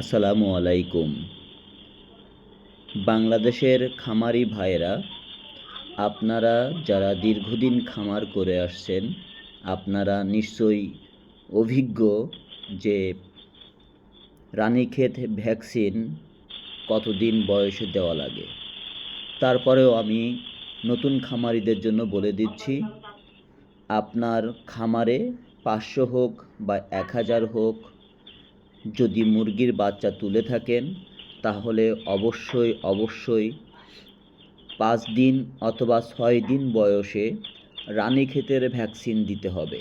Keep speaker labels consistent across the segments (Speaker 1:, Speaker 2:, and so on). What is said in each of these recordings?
Speaker 1: আসসালামু আলাইকুম। বাংলাদেশের খামারি ভাইয়েরা, আপনারা যারা দীর্ঘদিন খামার করে আসছেন, আপনারা নিশ্চয়ই অভিজ্ঞ যে রানীক্ষেত ভ্যাকসিন কতদিন বয়সে দেওয়া লাগে। তারপরেও আমি নতুন খামারিদের জন্য বলে দিচ্ছি, আপনার খামারে পাঁচশো হোক বা এক হাজার হোক যদি মুরগির বাচ্চা তুলে থাকেন, তাহলে অবশ্যই অবশ্যই পাঁচ দিন অথবা ছয় দিন বয়সে রানীক্ষেতের ভ্যাকসিন দিতে হবে।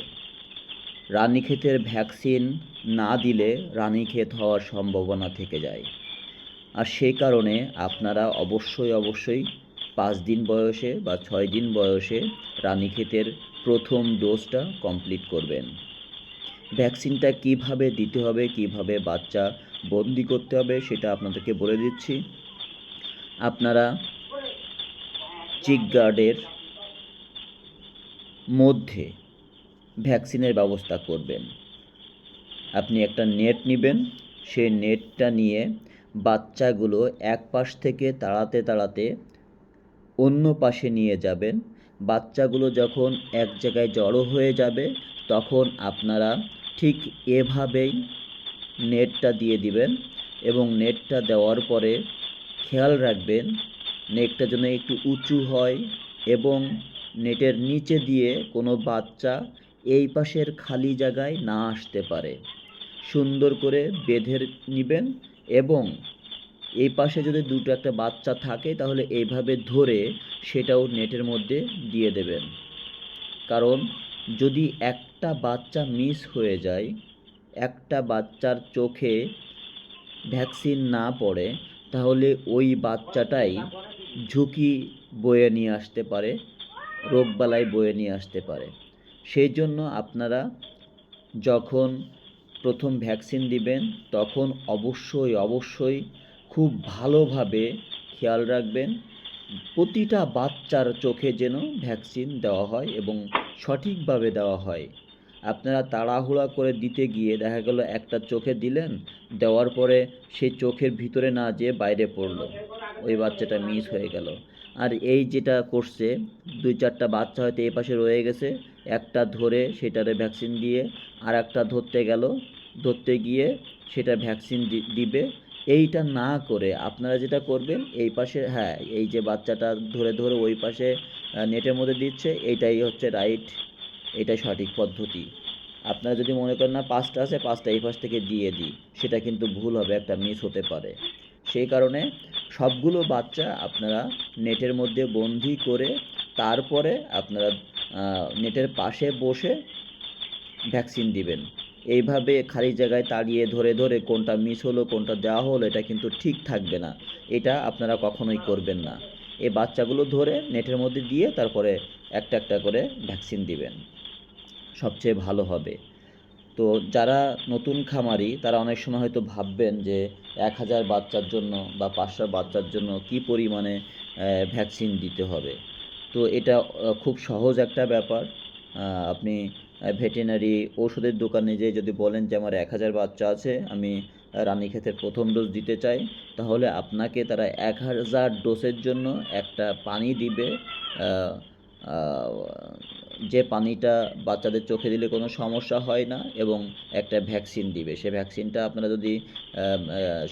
Speaker 1: রানীক্ষেতের ভ্যাকসিন না দিলে রানীক্ষেত হওয়ার সম্ভাবনা থেকে যায়। আর সেই কারণে আপনারা অবশ্যই অবশ্যই পাঁচ দিন বয়সে বা ছয় দিন বয়সে রানীক্ষেতের প্রথম ডোজটা কমপ্লিট করবেন। ভ্যাকসিনটা কীভাবে দিতে হবে, কীভাবে বাচ্চা বন্দি করতে হবে সেটা আপনাদেরকে বলে দিচ্ছি। আপনারা চিক গার্ডের মধ্যে ভ্যাকসিনের ব্যবস্থা করবেন। আপনি একটা নেট নেবেন, সেই নেটটা নিয়ে বাচ্চাগুলো এক পাশ থেকে তাড়াতে তাড়াতে অন্য পাশে নিয়ে যাবেন। বাচ্চাগুলো যখন এক জায়গায় জড়ো হয়ে যাবে, তখন আপনারা ঠিক এভাবেই নেটটা দিয়ে দিবেন এবং নেটটা দেওয়ার পরে খেয়াল রাখবেন নেটটা যেন একটু উঁচু হয় এবং নেটের নিচে দিয়ে কোনো বাচ্চা এই পাশের খালি জায়গায় না আসতে পারে। সুন্দর করে বেঁধে নেবেন এবং এই পাশে যদি দুটো একটা বাচ্চা থাকে তাহলে এইভাবে ধরে সেটাও নেটের মধ্যে দিয়ে দেবেন। কারণ যদি একটা বাচ্চা মিস হয়ে যায়, একটা বাচ্চার চোখে ভ্যাকসিন না পড়ে, তাহলে ওই বাচ্চাটাই ঝুঁকি বয়ে নিয়ে আসতে পারে, রোগবালাই বয়ে নিয়ে আসতে পারে। সেই জন্য আপনারা যখন প্রথম ভ্যাকসিন দিবেন, তখন অবশ্যই অবশ্যই খুব ভালোভাবে খেয়াল রাখবেন, প্রতিটা বাচ্চার চোখে যেন ভ্যাকসিন দেওয়া হয় এবং সঠিকভাবে দেওয়া হয়। আপনারা তাড়াহুড়া করে দিতে গিয়ে দেখা গেল একটা চোখে দিলেন, দেওয়ার পরে সেই চোখের ভিতরে না যেয়ে বাইরে পড়ল। ওই বাচ্চাটা মিস হয়ে গেল। আর এই যেটা করছে, দুই চারটা বাচ্চা হয়তো এই পাশে রয়ে গেছে, একটা ধরে সেটারে ভ্যাকসিন দিয়ে আর একটা ধরতে গেল। ধরতে গিয়ে সেটা ভ্যাকসিন দিবে। এইটা না করে আপনারা যেটা করবেন, এই পাশে হ্যাঁ এই যে বাচ্চাটা ধরে ধরে ওই পাশে নেটের মধ্যে দিচ্ছে এইটাই হচ্ছে রাইট এটাই সঠিক পদ্ধতি। আপনারা যদি মনে করেন না পাঁচটা আছে, পাঁচটা এই পাশ থেকে দিয়ে দিই, সেটা কিন্তু ভুল হবে, একটা মিস হতে পারে। সেই কারণে সবগুলো বাচ্চা আপনারা নেটের মধ্যে বন্দি করে, তারপরে আপনারা নেটের পাশে বসে ভ্যাকসিন দিবেন। এইভাবে খালি জায়গায় তাড়িয়ে ধরে ধরে কোনটা মিস হলো, কোনটা দেওয়া হলো, এটা কিন্তু ঠিক থাকবে না। এটা আপনারা কখনোই করবেন না। এই বাচ্চাগুলো ধরে নেটের মধ্যে দিয়ে তারপরে একটা একটা করে ভ্যাকসিন দিবেন। সবচেয়ে ভালো হবে। তো যারা নতুন খামারি, তারা অনেক সময় হয়তো ভাববেন যে এক হাজার বাচ্চার জন্য বা পাঁচশো বাচ্চার জন্য কি পরিমাণে ভ্যাকসিন দিতে হবে। তো এটা খুব সহজ একটা ব্যাপার। আপনি ভেটেনারি ওষুধের দোকানে যেয়ে যদি বলেন যে আমার এক হাজার বাচ্চা আছে, আমি রানীক্ষেতের প্রথম ডোজ দিতে চাই, তাহলে আপনাকে তারা এক হাজার ডোজের জন্য একটা পানি দিবে। যে পানিটা বাচ্চাদের চোখে দিলে কোনো সমস্যা হয় না এবং একটা ভ্যাকসিন দিবে। সে ভ্যাকসিনটা আপনারা যদি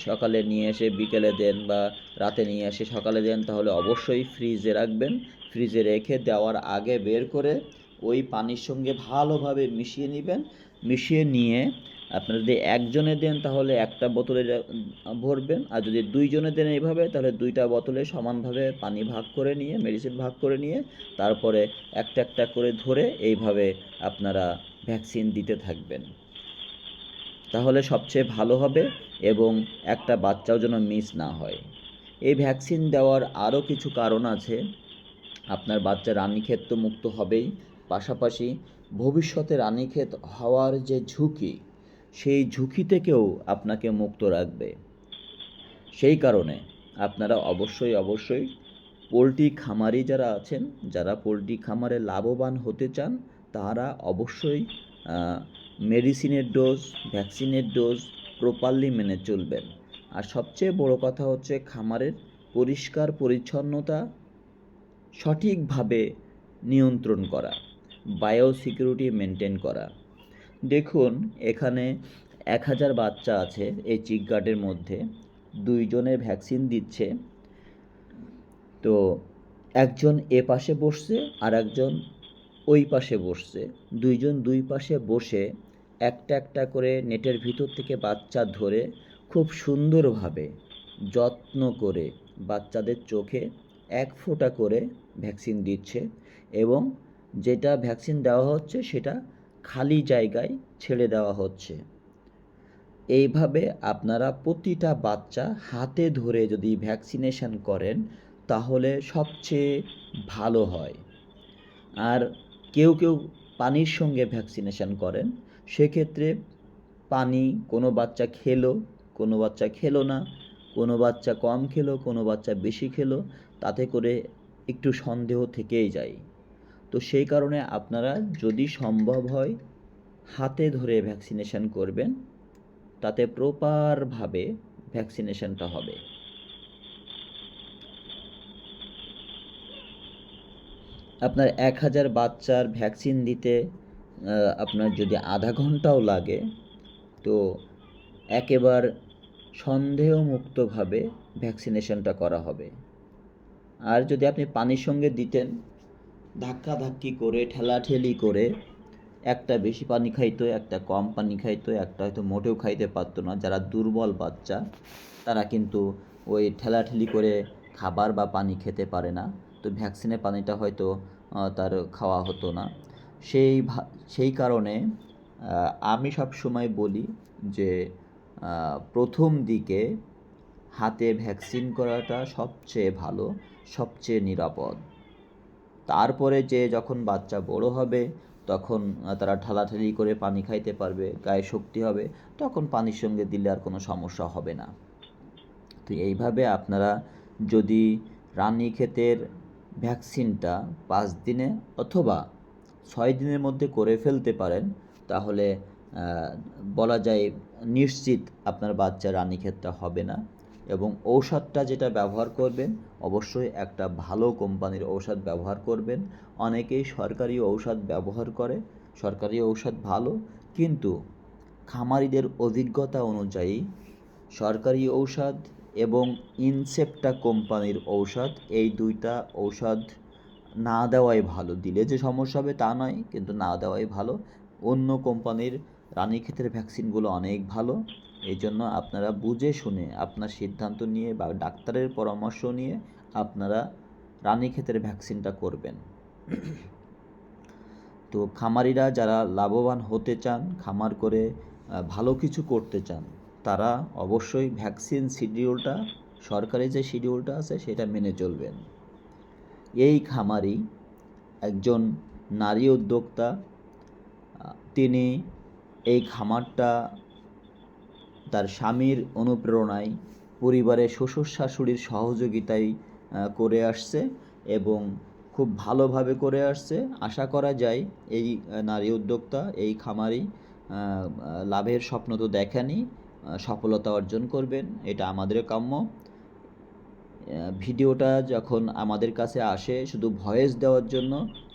Speaker 1: সকালে নিয়ে এসে বিকেলে দেন বা রাতে নিয়ে এসে সকালে দেন, তাহলে অবশ্যই ফ্রিজে রাখবেন। ফ্রিজে রেখে দেওয়ার আগে বের করে ওই পানির সঙ্গে ভালোভাবে মিশিয়ে নেবেন। মিশিয়ে নিয়ে আপনারা যদি একজনে দেন তাহলে একটা বোতলে ভরবেন। আর যদি দুইজনে দেন এইভাবে, তাহলে দুইটা বোতলে সমানভাবে পানি ভাগ করে নিয়ে, মেডিসিন ভাগ করে নিয়ে, তারপরে একটা একটা করে ধরে এইভাবে আপনারা ভ্যাকসিন দিতে থাকবেন। তাহলে সবচেয়ে ভালো হবে এবং একটা বাচ্চাও যেন মিস না হয়। এই ভ্যাকসিন দেওয়ার আরও কিছু কারণ আছে। আপনার বাচ্চা রানীক্ষেত তো মুক্ত হবেই। পাশাপাশি ভবিষ্যতে রানীক্ষেত হওয়ার যে ঝুঁকি, সেই ঝুঁকি থেকেও আপনাকে মুক্ত রাখবে। সেই কারণে আপনারা অবশ্যই অবশ্যই পোলট্রি খামারি যারা আছেন, যারা পোলট্রি খামারে লাভবান হতে চান, তারা অবশ্যই মেডিসিনের ডোজ, ভ্যাকসিনের ডোজ প্রপারলি মেনে চলবেন। আর সবচেয়ে বড় কথা হচ্ছে খামারের পরিষ্কার পরিচ্ছন্নতা সঠিকভাবে নিয়ন্ত্রণ করা। বায়ো সিকিউরিটি মেনটেন করা। দেখুন, এখানে এক হাজার বাচ্চা আছে এই চিক গার্ডের মধ্যে। দুইজনে ভ্যাকসিন দিচ্ছে। তো একজন এ পাশে বসছে আর একজন ওই পাশে বসছে। দুইজন দুই পাশে বসে একটা একটা করে নেটের ভিতর থেকে বাচ্চা ধরে খুব সুন্দরভাবে যত্ন করে বাচ্চাদের চোখে এক ফোঁটা করে ভ্যাকসিন দিচ্ছে এবং যেটা ভ্যাকসিন দেওয়া হচ্ছে সেটা খালি জায়গায় ছেড়ে দেওয়া হচ্ছে। এইভাবে আপনারা প্রতিটা বাচ্চা হাতে ধরে যদি ভ্যাকসিনেশন করেন, তাহলে সবচেয়ে ভালো হয়। আর কেউ কেউ পানির সঙ্গে ভ্যাকসিনেশন করেন, সেক্ষেত্রে পানি কোনো বাচ্চা খেলো, কোনো বাচ্চা খেলো না, কোনো বাচ্চা কম খেলো, কোনো বাচ্চা বেশি খেলো, তাতে করে একটু সন্দেহ থেকেই যায়। তো সেই কারণে আপনারা যদি সম্ভব হয় হাতে ধরে ভ্যাকসিনেশন করবেন, তাতে প্রপারভাবে ভ্যাকসিনেশনটা হবে। আপনার এক হাজার বাচ্চার ভ্যাকসিন দিতে আপনার যদি আধা ঘন্টাও লাগে, তো একেবার সন্দেহমুক্তভাবে ভ্যাকসিনেশনটা করা হবে। আর যদি আপনি পানির সঙ্গে দিতেন ধাক্কাধাক্কি করে, ঠেলাঠেলি করে একটা বেশি পানি খাইতো, একটা কম পানি খাইতো, একটা হয়তো মোটেও খাইতে পারতো না। যারা দুর্বল বাচ্চা, তারা কিন্তু ওই ঠেলাঠেলি করে খাবার বা পানি খেতে পারে না। তো ভ্যাকসিনের পানিটা হয়তো তার খাওয়া হতো না। সেই সেই কারণে আমি সব সময় বলি যে প্রথম দিকে হাতে ভ্যাকসিন করাটা সবচেয়ে ভালো, সবচেয়ে নিরাপদ। তারপরে যে যখন বাচ্চা বড় হবে, তখন তারা ঠেলাঠেলি করে পানি খাইতে পারবে, গায়ে শক্তি হবে, তখন পানির সঙ্গে দিলে আর কোনো সমস্যা হবে না। তো এইভাবে আপনারা যদি রানীক্ষেতের ভ্যাকসিনটা পাঁচ দিনে অথবা ছয় দিনের মধ্যে করে ফেলতে পারেন, তাহলে বলা যায় নিশ্চিত আপনার বাচ্চা রানীক্ষেতটা হবে না। এবং ঔষধটা যেটা ব্যবহার করবেন, অবশ্যই একটা ভালো কোম্পানির ঔষধ ব্যবহার করবেন। অনেকেই সরকারি ঔষধ ব্যবহার করে, সরকারি ঔষধ ভালো, কিন্তু খামারিদের অভিজ্ঞতা অনুযায়ী সরকারি ঔষধ এবং ইনসেপ্টা কোম্পানির ঔষধ, এই দুইটা ঔষধ না দেওয়াই ভালো। দিলে যে সমস্যা হবে তা নয়, কিন্তু না দেওয়াই ভালো। অন্য কোম্পানির রানীক্ষেতের ভ্যাকসিনগুলো অনেক ভালো। এই জন্য আপনারা বুঝে শুনে আপনার সিদ্ধান্ত নিয়ে বা ডাক্তারের পরামর্শ নিয়ে আপনারা রানীক্ষেতের ভ্যাকসিনটা করবেন। তো খামারিরা যারা লাভবান হতে চান, খামার করে ভালো কিছু করতে চান, তারা অবশ্যই ভ্যাকসিন শিডিউলটা, সরকারি যে শিডিউলটা আছে সেটা মেনে চলবেন। এই খামারি একজন নারী উদ্যোক্তা তিনি এই খামারটা তার স্বামীর অনুপ্রেরণায় পরিবারের শ্বশুর শাশুড়ির সহযোগিতায় করে আসছে এবং খুব ভালোভাবে করে আসছে। আশা করা যায় এই নারী উদ্যোক্তা, এই খামারি লাভের স্বপ্ন তো দেখেনি সফলতা অর্জন করবেন, এটা আমাদের কাম্য। ভিডিওটা যখন আমাদের কাছে আসে শুধু ভয়েস দেওয়ার জন্য,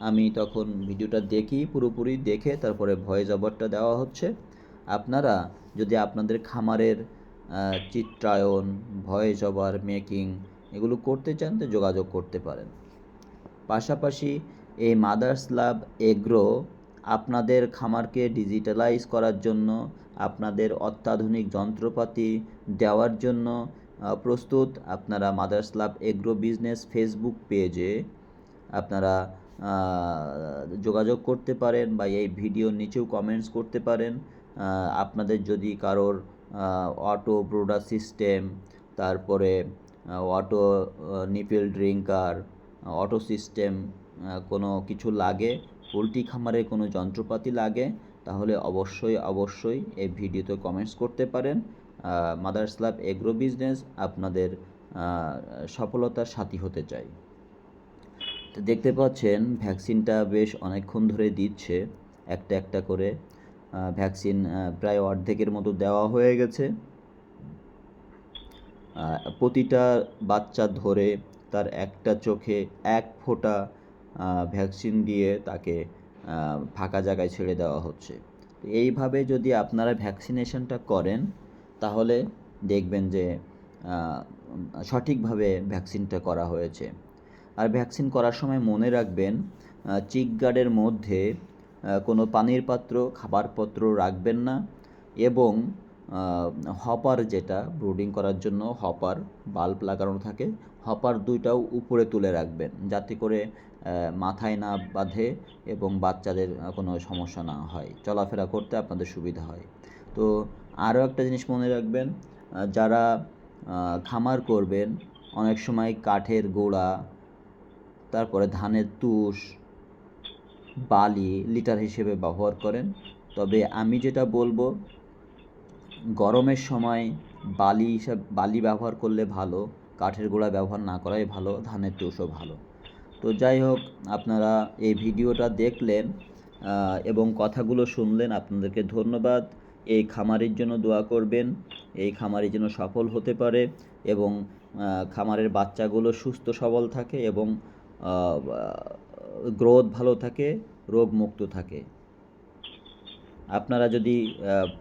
Speaker 1: আমি তখন ভিডিওটা দেখি, পুরোপুরি দেখে তারপরে ভয়েস ওভারটা দেওয়া হচ্ছে। আপনারা যদি আপনাদের খামারের চিত্রায়ন, ভয়েস ওভার, মেকিং এগুলো করতে চান তো যোগাযোগ করতে পারেন। পাশাপাশি এই মাদার্স ল্যাব এগ্রো আপনাদের খামারকে ডিজিটালাইজ করার জন্য, আপনাদের অত্যাধুনিক যন্ত্রপাতি দেওয়ার জন্য প্রস্তুত আপনারা mother's lab agro business Facebook পেজে আপনারা যোগাযোগ করতে পারেন বা এই ভিডিওর নিচেও কমেন্টস করতে পারেন। আপনাদের যদি কারোর অটো ব্রোডার সিস্টেম তারপরে auto nipple drinker auto system কোনো কিছু লাগে, পোলট্রি খামারে কোনো যন্ত্রপাতি লাগে, তাহলে অবশ্যই অবশ্যই এই ভিডিওতে কমেন্টস করতে পারেন। মাদার স্ল্যাব এগ্রো বিজনেস আপনাদের সফলতার সাথী হতে চাই। তো দেখতে পাচ্ছেন ভ্যাকসিনটা বেশ অনেকক্ষণ ধরে দিচ্ছে, একটা একটা করে। ভ্যাকসিন প্রায় অর্ধেকের মতো দেওয়া হয়ে গেছে। প্রতিটা বাচ্চা ধরে তার একটা চোখে এক ফোঁটা ভ্যাকসিন দিয়ে তাকে ফাঁকা জায়গায় ছেড়ে দেওয়া হচ্ছে। এইভাবে যদি আপনারা ভ্যাকসিনেশনটা করেন, তাহলে দেখবেন যে সঠিকভাবে ভ্যাকসিনটা করা হয়েছে। আর ভ্যাকসিন করার সময় মনে রাখবেন চিক গার্ডের মধ্যে কোনো পানির পাত্র, খাবার পত্র রাখবেন না এবং হপার যেটা, ব্রুডিং করার জন্য হপার, বাল্ব লাগানো থাকে, হপার দুইটাও উপরে তুলে রাখবেন যাতে করে মাথায় না বাঁধে এবং বাচ্চাদের কোনো সমস্যা না হয়। চলাফেরা করতে আপনাদের সুবিধা হয়। তো আরও একটা জিনিস মনে রাখবেন যারা খামার করবেন, অনেক সময় কাঠের গোড়া, তারপরে ধানের তুষ বালি লিটার হিসেবে ব্যবহার করেন। তবে আমি যেটা বলব, গরমের সময় বালি হিসাব, বালি ব্যবহার করলে ভালো, কাঠের গোড়া ব্যবহার না করাই ভালো, ধানের তুষও ভালো। তো যাই হোক, আপনারা এই ভিডিওটা দেখলেন এবং কথাগুলো শুনলেন, আপনাদেরকে ধন্যবাদ। এই খামারের জন্য দোয়া করবেন, এই খামারের জন্য সফল হতে পারে এবং খামারের বাচ্চাগুলো সুস্থ সবল থাকে এবং গ্রোথ ভালো থাকে, রোগ মুক্ত থাকে। আপনারা যদি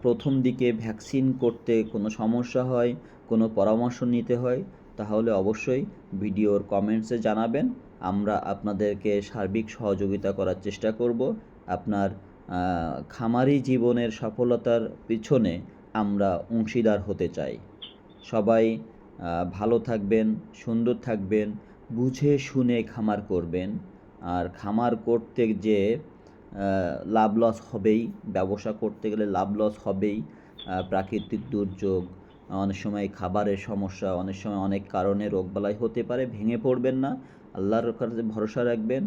Speaker 1: প্রথম দিকে ভ্যাকসিন করতে কোনো সমস্যা হয়, কোনো পরামর্শ নিতে হয়, তাহলে অবশ্যই ভিডিওর কমেন্টসে জানাবেন। আমরা আপনাদেরকে সার্বিক সহযোগিতা করার চেষ্টা করব। আপনার খামারি জীবনের সফলতার পিছনে আমরা অংশীদার হতে চাই। সবাই ভালো থাকবেন, সুন্দর থাকবেন। বুঝে শুনে খামার করবেন। আর খামার করতে যে লাভ লস হবেই, ব্যবসা করতে গেলে লাভ লস হবেই প্রাকৃতিক দুর্যোগ, অনেক সময় খাবারের সমস্যা, অনেক সময় অনেক কারণে রোগবালাই হতে পারে, ভেঙে পড়বেন না। আল্লাহর কাছে ভরসা রাখবেন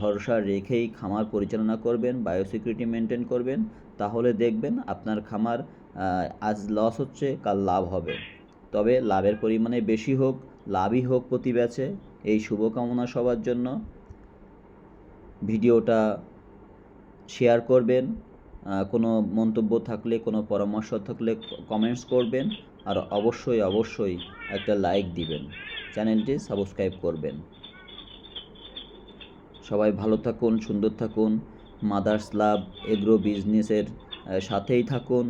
Speaker 1: ভরসা রেখেই খামার পরিচালনা করবেন বায়োসিকিউরিটি মেনটেন করবেন। তাহলে দেখবেন আপনার খামার আজ লস হচ্ছে, কাল লাভ হবে। তবে লাভের পরিমাণে বেশি হোক লাভই হোক প্রতি ব্যাচে এই শুভকামনা সবার জন্য। ভিডিওটা শেয়ার করবেন কোনো মন্তব্য থাকলে, কোনো পরামর্শ থাকলে কমেন্টস করবেন, আর অবশ্যই অবশ্যই একটা লাইক দিবেন। চ্যানেলটি সাবস্ক্রাইব করবেন। সবাই ভালো থাকুন, সুন্দর থাকুন, মাদার্স লাভ, এগ্রো বিজনেসের সাথেই থাকুন।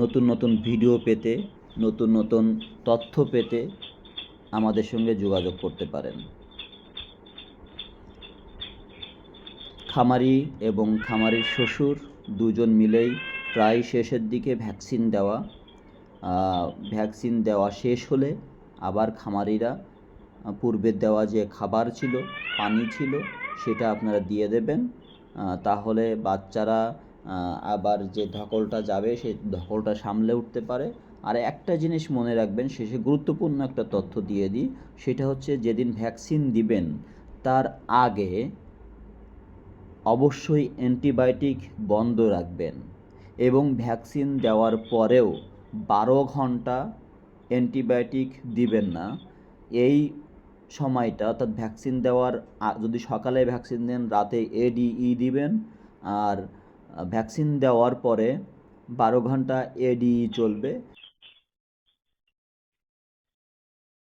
Speaker 1: নতুন নতুন ভিডিও পেতে নতুন নতুন তথ্য পেতে আমাদের সঙ্গে যোগাযোগ করতে পারেন। খামারি এবং খামারির শ্বশুর দুজন মিলেই প্রায় শেষের দিকে ভ্যাকসিন দেওয়া ভ্যাকসিন দেওয়া শেষ হলে আবার খামারিরা পূর্বের দেওয়া যে খাবার ছিল, পানি ছিল, সেটা আপনারা দিয়ে দেবেন। তাহলে বাচ্চারা আবার যে ধকলটা যাবে সেই ধকলটা সামলে উঠতে পারে। আর একটা জিনিস মনে রাখবেন, শেষে গুরুত্বপূর্ণ একটা তথ্য দিয়ে দিই, সেটা হচ্ছে যেদিন ভ্যাকসিন দিবেন, তার আগে অবশ্যই অ্যান্টিবায়োটিক বন্ধ রাখবেন এবং ভ্যাকসিন দেওয়ার পরেও বারো ঘণ্টা অ্যান্টিবায়োটিক দিবেন না। এই সময়টা অর্থাৎ ভ্যাকসিন দেওয়ার যদি সকালে ভ্যাকসিন দেন, রাতে এডিই দিবেন আর ভ্যাকসিন দেওয়ার পরে বারো ঘণ্টা এডিই চলবে।